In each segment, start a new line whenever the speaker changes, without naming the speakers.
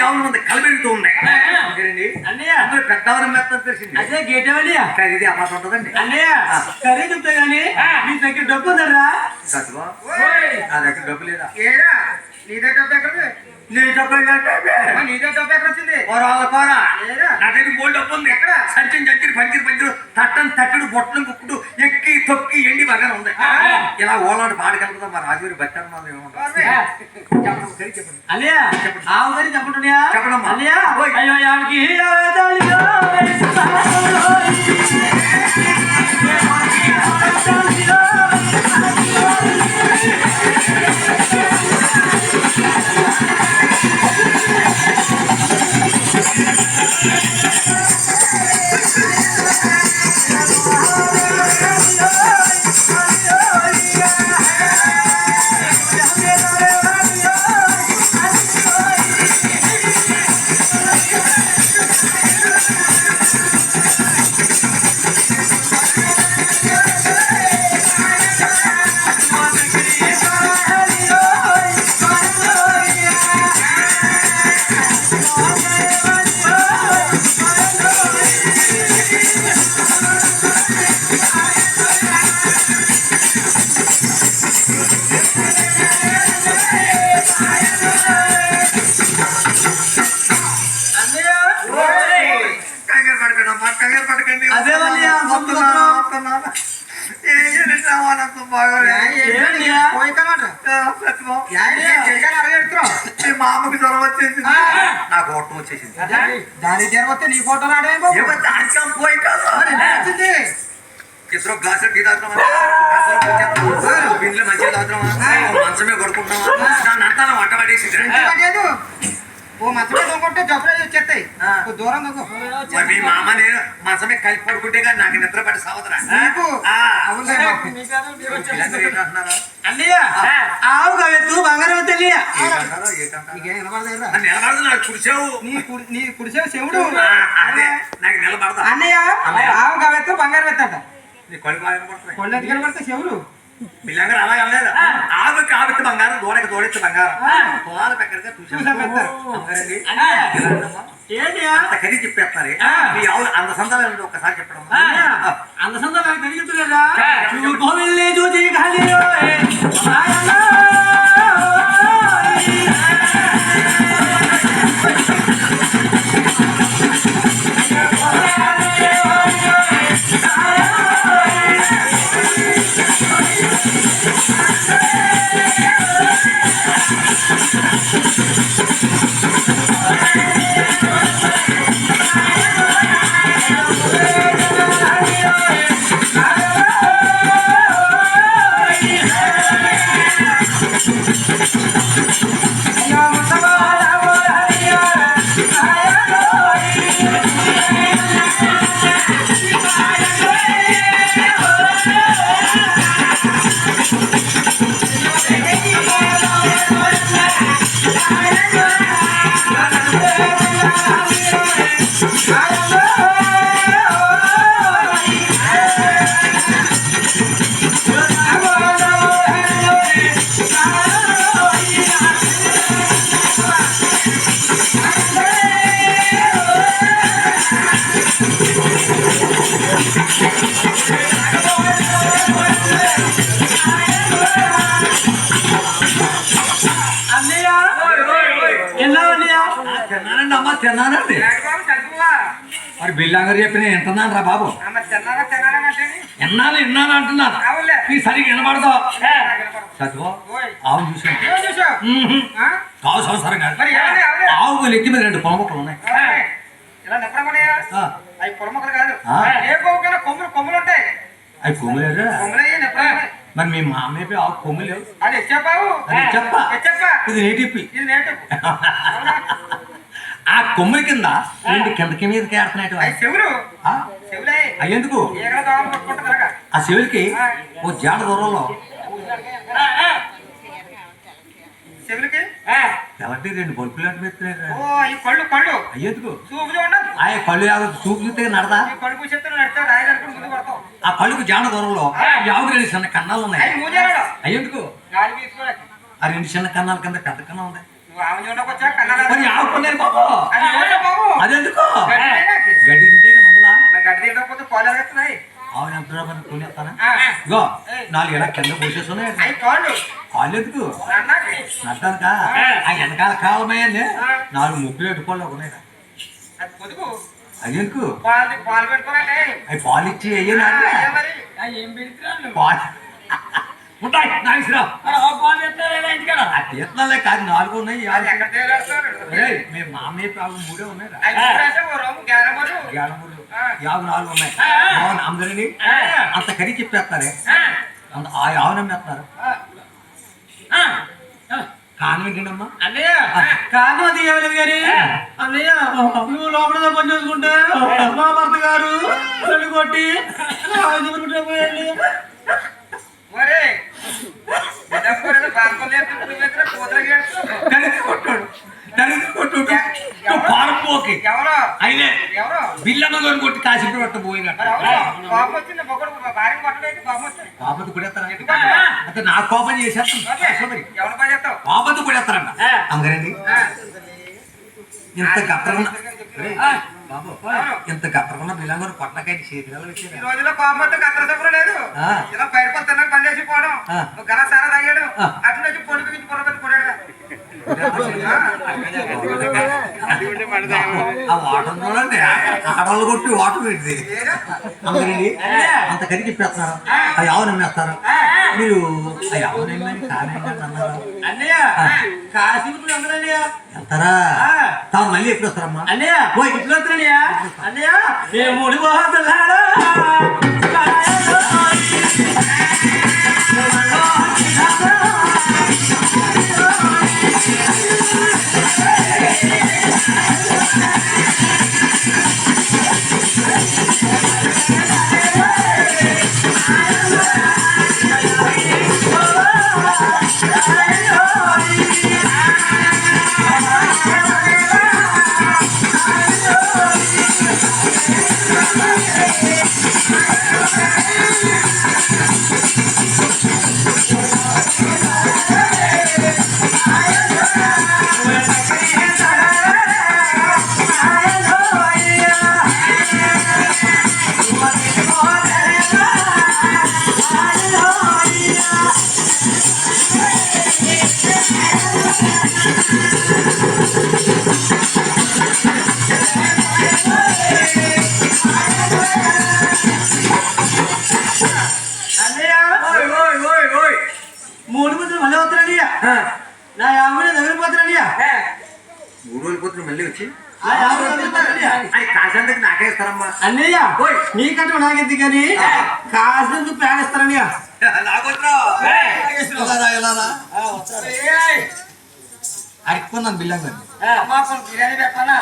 ఆవులు ఉంది కలబెడుతూ ఉన్నాయి అందులో పెద్దవారి మెత్త తెలిసింది.
అదే గేట్
కానీ ఇది అమ్మాట ఉంటుందండి.
అన్నయ్య సరే చెప్తా గానీ నీ దగ్గర డబ్బు ఉందరా
సత్వా
ఓయ్,
నా దగ్గర డబ్బు లేదా?
ఏరా నీదే డబ్బు ఎక్కడిది
నీ డబ్బు
నీదే డబ్బు ఎక్కడ వచ్చింది
పోరాల పోరా.
ఏరా?
నా దగ్గర గోల్డ్ డబ్బు ఉంది
ఎక్కడ?
సంచం చచ్చిన పంచిరి పంచిరు తట్టని తట్టుడు బొట్టను కుక్కుడు ఎక్కి తొక్కి ఎండి బాగా ఉంది ఇలా ఓలాడు పాడగలుగుతా మా రాజుగారి
ఓర్వే.
చెప్పండి చెప్పండి
ఆవు గారి
చెప్పడమ్మా. ఓయ్.
అయ్యో ఆవిడకి
యా, ఏ ఎడుతున్నావు.
మీ అమ్మకి జ్వరం వచ్చేసింది. నాకు ఓటం వచ్చేసింది
దానికి జ్వరం వస్తే నీ ఫోటో రాడే బాబు
ఏమంటే ఆడికం పోయి కాదు? ఇద్దరు గ్లాసులు టీ తాగుతామా బిందులో మంచిగా తాగుతామా మంచమే కొడుకుంటామా దాన్ని అంతా వంట పడేసింది?
ఓ మంచం మీద దూకుంటే జబ్బులు వచ్చేస్తాయి దూరం.
మరి మీ మా అమ్మ నేను మంచమే కలిపి పడుకుంటే కానీ నాకు నిద్ర పడి ఏంటంటున్నారా
అన్నయ్య ఆవు కవెత్తు బంగారం?
నన్ను నిలబడదు నాకు కుడిచావు.
నీ కుడి- నీ కుడిసే శివుడు
అదే. నాకు నిలబడదా.
అన్నయ్య ఆవు కావెత్తు బంగారు
నీ కళ్ళు
పడితే శివుడు
పిల్లంగా అలాగే అనలేదు ఆవుకి ఆవికి బంగారం దూడకి దూడెత్తి బంగారం. పొలాల దగ్గరగా
చూసాం
చూసాం
పెడతారు.
అమ్మగారండి.
అన్నయ్య
ఇలా ఉందమ్మా.
ఏంటి?
అంత ఖరీదు చెప్పేస్తారు. మీ ఆవులు అంత సంతానం ఒకసారి చెప్పడం
అంత
మరి బిల్లాగారు చెప్పిన వింటున్నాను రా బాబు.
అమ్మ
ఎన్నాను ఎన్నాను అంటున్నాను. నీకు సరిగ్గా చదువు.
ఓయ్.
ఆవు చూసాను
ఆ?
కావు సంవత్సరం కాదు. ఆవుకు లెక్కి మీద రెండు పొలముక్కలు ఉన్నాయి. ఆ,
అవి పొలమొక్కలు కాదు.
ఆ.
ఏ కొమ్ములు కొమ్ములు ఉంటాయి.
అవి కొమ్ములేరు మరి మీ మామయ్య ఆవు కొమ్ము లేవు.
అది
అది చెప్ప ఇది నేటిప్పి.
ఇది నేటివ్
ఆ కొమ్ముల కింద రెండు కిందకి మీదకి ఆడుతున్నాయి
అవి చెవులు.
ఆ, చెవులకి ఓ జాడ దూరంలో.
చెవులకి?
ఎలాంటి రెండు పెడుతున్నాయి
కళ్ళు కళ్ళు. చూపు చూడండి
ఆ కళ్ళు చూపు చూస్తే నడదా?
కళ్ళు నడితే ముందు
ఆ కళ్ళుకు జాడ దూరంలో ఆవుకి రెండు చిన్న కన్నాలు ఉన్నాయి.
తీసుకోలేదు
ఆ రెండు చిన్న కన్నాల కింద పెద్ద కన్నా ఉంది. మరి ఆవు కొన్న నేను బాబు.
అది ఎవరే బాబు.
అదెందుకు?
గడ్డి తినడానికి.
గడ్డి తింటే ఇక ఉండదా?
మరి గడ్డి తినకపోతే పాలు ఎలాగెత్తున్నాయి
అవును ఎంత రూపాయలు కొనేస్తానా
ఆ.
ఇగో నాలుగు ఎలా కింద పోసేస్తున్నాయి. కాళ్ళు ఎందుకు? ఆ. వెనకాల కాలమయ్యండి నాలుగు ముక్కులు ఎట్టుకోవాలి ఉన్నాయి?
అది పొదుగు
అది ఎందుకు?
పాలు
అవి ఇచ్చి అయ్యి పాలు. ఉంటాయి. ఆ తీర్థాలే కాదు నాలుగు ఉన్నాయి మేము మామయ్య ప్రాబ్లం మూడే ఉన్నాయి యాభై నాలుగు ఉన్నాయి. అందరినీ అంత కడి చెప్పేస్తారే? అంత ఆ యావన అమ్మేస్తారు కాన్వెంట్ ఏంటమ్మా
అన్నయ్య.
కారణం అది ఏమలేదు కానీ.
అన్నయ్య నువ్వు లోపల పని చేసుకుంటే మా భర్త గారు చెడు కొట్టి పోయండి
ఒరే ఇదప్పుడు
నడిచి కొట్టాడు నడిచి కొట్టాడు నువ్వు పారిపోకి.
ఎవరో?
అయినే
ఎవరో?
బిల్లమ్మ కొట్టి కాసిపడి పట్ట పోయినట్టు? అంటే నా కోపం చేసేస్తాను. పాపతి కొడేస్తారంట అందరండి ఇంత బాబు ఇంత గట్టరన్న బిల్లంగారు పట్టకాయ చేతిలో
ఈ రోజుల్లో కోపం వస్తే కత్తర సభలు లేదు.
ఆ.
ఇలా బయట పడుతున్నా పని చేసి పోవడం. గల సారా తాగాడు. అటు నుంచి పొడి పిగించి పొర పెట్టి కొడాడు.
ఆడవాళ్ళు కొట్టి వాటర్ పెట్టి అంత కరి చెప్పేస్తున్నారు ఆ యావన అమ్మేస్తారు మీరు
అన్నయ్య కాశీపురం అందరన్నయ్య
వెళ్తారా? తాను మళ్ళీ ఎప్పుడు వస్తారమ్మా?
అన్నయ్య
పోయి.
ఇట్లా వస్తున్నానయ్య అన్నయ్య మేము ముడిపోతున్నాడు అన్నయ్య
వచ్చి? అది కాసేందుకు నాకే ఇస్తారమ్మా
అన్నయ్య నీ కట్టం నాకెద్ది కానీ?
అడుక్కున్నాను బిల్లంగా
పెట్టాలా?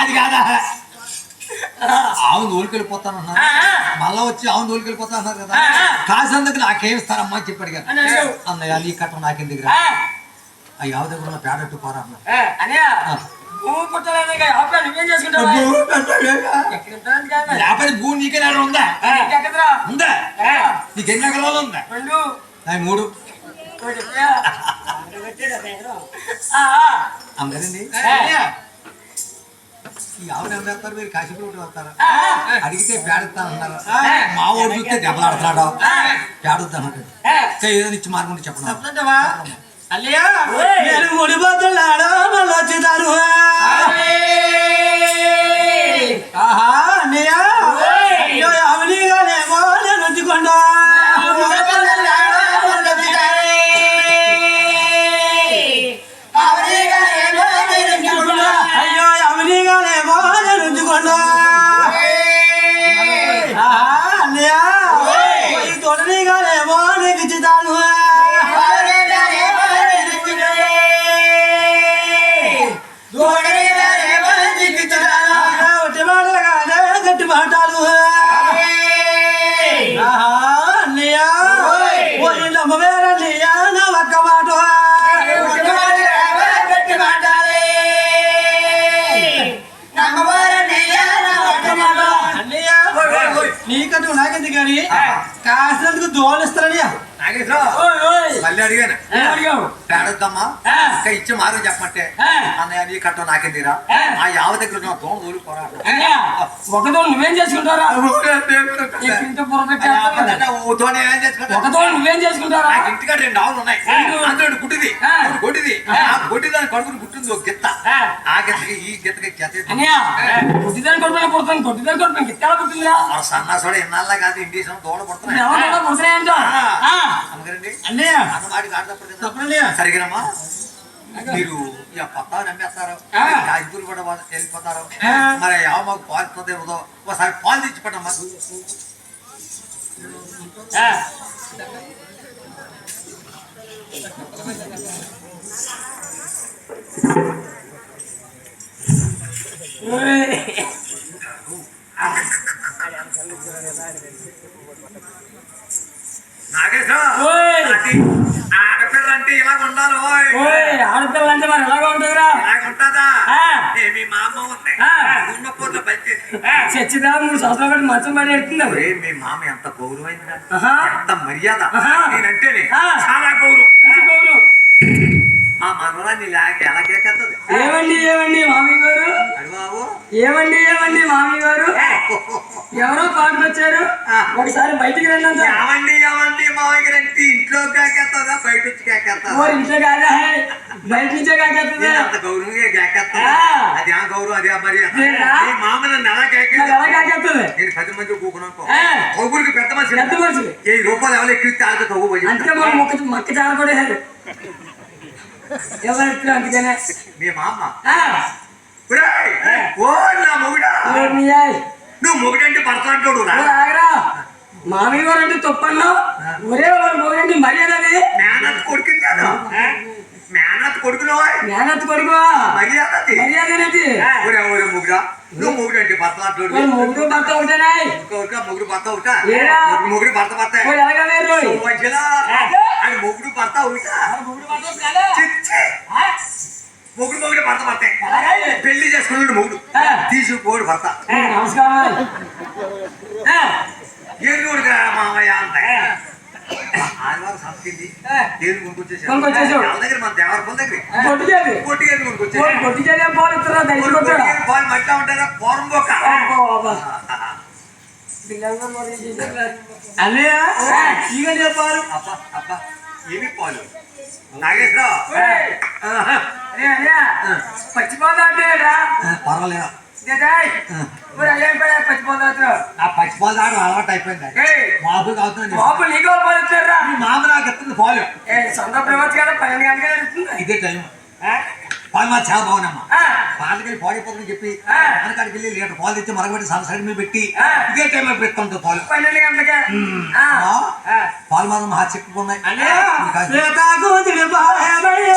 అది కాదా? ఆవును అన్నారు మళ్ళా వచ్చి ఆవును తోలుకెళ్ళిపోతా అన్నారు కదా కాసేందుకు నాకేం ఇస్తారమ్మా అని చెప్పాడు కదా అన్నయ్య నీ కట్టం నాకేం దగ్గర ఆ యావ దగ్గర ఉన్న పేడట్టు పోరా
భూమి పుట్టలేక యాభై నువ్వేం చేసుకుంటావు ఎక్కడ ఉంటాను కాదు
యాభై భూమి నీకే నేల ఉందా?
ఇంకెక్కడరా
ఉందా? నీకెన్ని ఎకరాలు ఉందా?
రెండు.
అవి మూడు.
ఒకటి ఇప్పుడా? ఆ, ఆ.
అందరండి ఈ ఆవును ఏం చేస్తారు మీరు? కాశీపూర్ వెళ్తారా? అడిగితే పేడతాను అన్నారు మా వాడు చూస్తే దెబ్బలాడుతున్నాడు. పేడొద్దాను ఏదైనా ఇచ్చి మార్గం చెప్పండి
అన్నయ్య నేను ముడిపోతున్నాడు మళ్ళీ వచ్చుతాను ఆహా అన్నయ్య
అడిగాను?
అడిగావు
పేడొద్దమ్మా ఇంకా ఇచ్చి మారు చెప్పమంటే. అన్నయ్య నీ కట్టం నాకేందిరా
ఆ.
యావ దగ్గర ఉన్న దోమ దూలిపోరా
అన్నయ్య ఒకతో నువ్వేం చేసుకుంటారా పెట్టేస్తాను.
ఏం చేసుకుంటా
ఒకతో నువ్వేం చేసుకుంటారా
నాకు ఇంటికాడ రెండు ఆవులు ఉన్నాయి. అందులో గుడ్డిది. గొడ్డిది.
ఆ.
గొడ్డి దాని పుట్టింది ఒక గిత్త.
ఆ.
గిత్తకి ఈ గిత్తకి జత
అన్నయ్య కొట్టిదాని కొడుకునే పుడతాను కొట్టిదాని కొడుకు గిత్తెలా పుట్టిందిరా?
మన సన్నాసోడ ఇన్నాళ్ళ కాదు ఇండిషన్ దూడ పడుతున్నాయి. అమ్మగారండి
అన్నయ్య.
అన్న మాటికి ఆడతప్పుడు కదా సరిగినమ్మా? మీరు ఇక కొత్త నమ్మేస్తారు
ఆ.
కాజుపూరి కూడా వాళ్ళు వెళ్ళిపోతారు
ఆ.
మరి ಯಾವ మాకు పాలు ఇస్తుందో ఒకసారి పాలు తెచ్చిపెట్టమ్మా
ఆ. ఓయ్.
నాగేశ్వర ఆడపిల్ల అంటే
మరి ఎలాగ ఉంటుందిరా?
మీ మా అమ్మ ఉంది. పూట పనిచేసి.
చచ్చిదా మూడు సంవత్సరాలు బట్టి మంచం పడి
మీ మామ ఎంత గౌరవమైందిరా.
ఆహా.
ఎంత మర్యాద. నేనంటేనే. చాలా గౌరవం.
గౌరవం.
మా మనవరాన్ని లేక ఎలా కేకెత్తది
ఏమండి ఏమండి మామయ్య గారు? ఏమండి ఏమండి మామయ్య గారు? ఎవరో పాటకొచ్చారు ఒకసారి బయటికి రండి
ఏమండి ఏమండి మామయ్య అంటే ఇంట్లో కేకెత్తదా? బయట వచ్చి
ఓ
కేకెత్తదా
ఇంట్లో కాదా? బయట నుంచే కాకెత్తది?
అంత గౌరవంగా కేకెత్తదా?
ఆ.
అది ఆ గౌరవం అదే మర్యాద.
నేనా?
మీ మామ నన్ను ఎలా
మరి
కేకెత్తా
ఎలా కాకెత్తది?
నేను పది మంది కూకున్నాను
ఆ.
ఊరికి పెద్ద మనిషి
పెద్ద మనిషి.
ఏ రూపాయలు ఎవరు ఎక్కిస్తే వాళ్ళకి తగ్గు పోయి
అంతే మన మొక్క మొక్క చాలకూడదు ఎవరు ఎట్లా అందుకనే?
మీ మామ? ఓ నా మొగుడా. నువ్వు మొగుడంటే భర్త అంటాడు
ఆగరా. మామయ్య గారు అంటే తప్పన్నావు ఒరే వాడు మొగండి మర్యాద అది.
మేనత్ కొడుకుని కాదు. మేనత్ కొడుకును
నేనెత్త కొడుకు
మర్యాద
మర్యాద అనేది.
ఒరే ఒరే మొగుడా. నువ్వు మొగుడంటే భర్త అంటాడు.
మొగుడు భర్త ఒకటేనాయ్
ఇంకొక మొగుడు భర్త ఒకటా? మొగుడు భర్త భర్త
ఎలాగ వేరు
మంచిగా మొగుడు భర్త ఒకటా.
మొగుడు భర్త ఒకటేనా?
మొగుడు మొగుడు భర్త భర్తే. పెళ్ళి చేసుకున్నాడు మొగుడు. తీసుకుపోడు భర్త.
నమస్కారం. ఆ,
ఏనుగుడుగా మామయ్య అంత. ఆదివారం సంస్కృతి ఏను కొనుక్కొచ్చేసాడు. దగ్గర మన దేవరపల్లి దగ్గర.
కొట్టికేది
కొట్టి ఏను
ఓ,
కొనుక్కొచ్చేసాడు.
కొట్టికేది ఏం పోలు ఇస్తారా దయచి కొట్టాడా?
పాలు మట్లా ఉంటారా పోరం బొక్క.
అన్నయ్య ఇక చెప్పారు
అబ్బా అబ్బా. ఏమి పాలు నాగేశ్వరరావు
ఏయ్.
ఆహా.
అరే అన్నయ్య పచ్చిపోతా అంటే
పర్వాలేదు? ఆ. పచ్చిపాలు తాగడం అలవాటు అయిపోయింది. మాకు అవుతుంది
బాబు నీకు పాలు
మామ నాకు ఎత్తుంది పాలు.
సొంత కదా పన్నెండు ఇస్తుంది
ఇదే టైం పాలు మా చాలా బాగున్నామ్మా
ఆ,
పాలకెళ్ళి పాడైపోతుందని చెప్పి
ఆ.
మనకాడికి వెళ్ళి లీటర్ పాలు తెచ్చి మరగబెట్టి సన్ సైడ్ మీద పెట్టి. ఇదే టైంలో పెట్టుకుంటుంది పాలు.
పన్నెండు గంటలకే. ఆ,
ఆ,
ఆ.
పాలు మాత్రం మహా
అన్నయ్య అన్నయ్య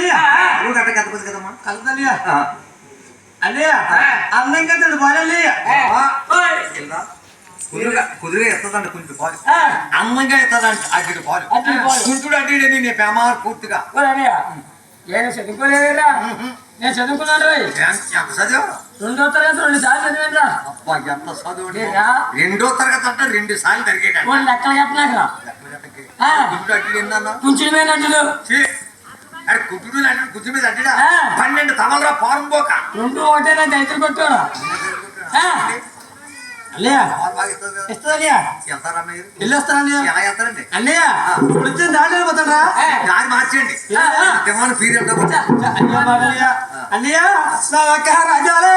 కట్టకపోతే కదమ్మా.
అన్నయ్య అందం.
ఇలా కుదురుగా కుదురుగా ఎత్తదంట కొంచెం పాలు అందంగా ఎత్తదంట అడ్డు పాలు. కుంటుడు అంటే నేను పేమారు పూర్తిగా.
నేను చదువుకోలేదురా? నేను చదువుకున్నాను రోయ్
ఎంత చదివా?
రెండో తరగతి రెండు సార్లు చదివానురా.
అబ్బా ఎంత చదువు
ఏరా?
రెండో తరగతి అంటే రెండు సార్లు జరిగేట
లెక్కలు చెప్పినాకరా ఆ.
కుంటుడు అడ్డు ఏందన్నా?
కుంచుడు మీద
ఛీ! అరే కుదురు అంటే కుదురు మీద అడ్డా. పన్నెండు తమలరా పారం పోక.
రెండు ఒకటేనా దైతులు కొట్టాడు.
అన్నయ్య.
వాళ్ళు బాగా ఇస్తారు కదా
ఇస్తుంది అన్నయ్య
వెళ్తారా మీరు
వెళ్ళి వస్తాను అన్నయ్య
ఎలా వెళ్తారండి
ఇప్పుడు వచ్చింది దాంట్లో వెళ్ళిపోతాడరా
దారి మార్చండి దివాన్
నా ఒక్క రాజాలే!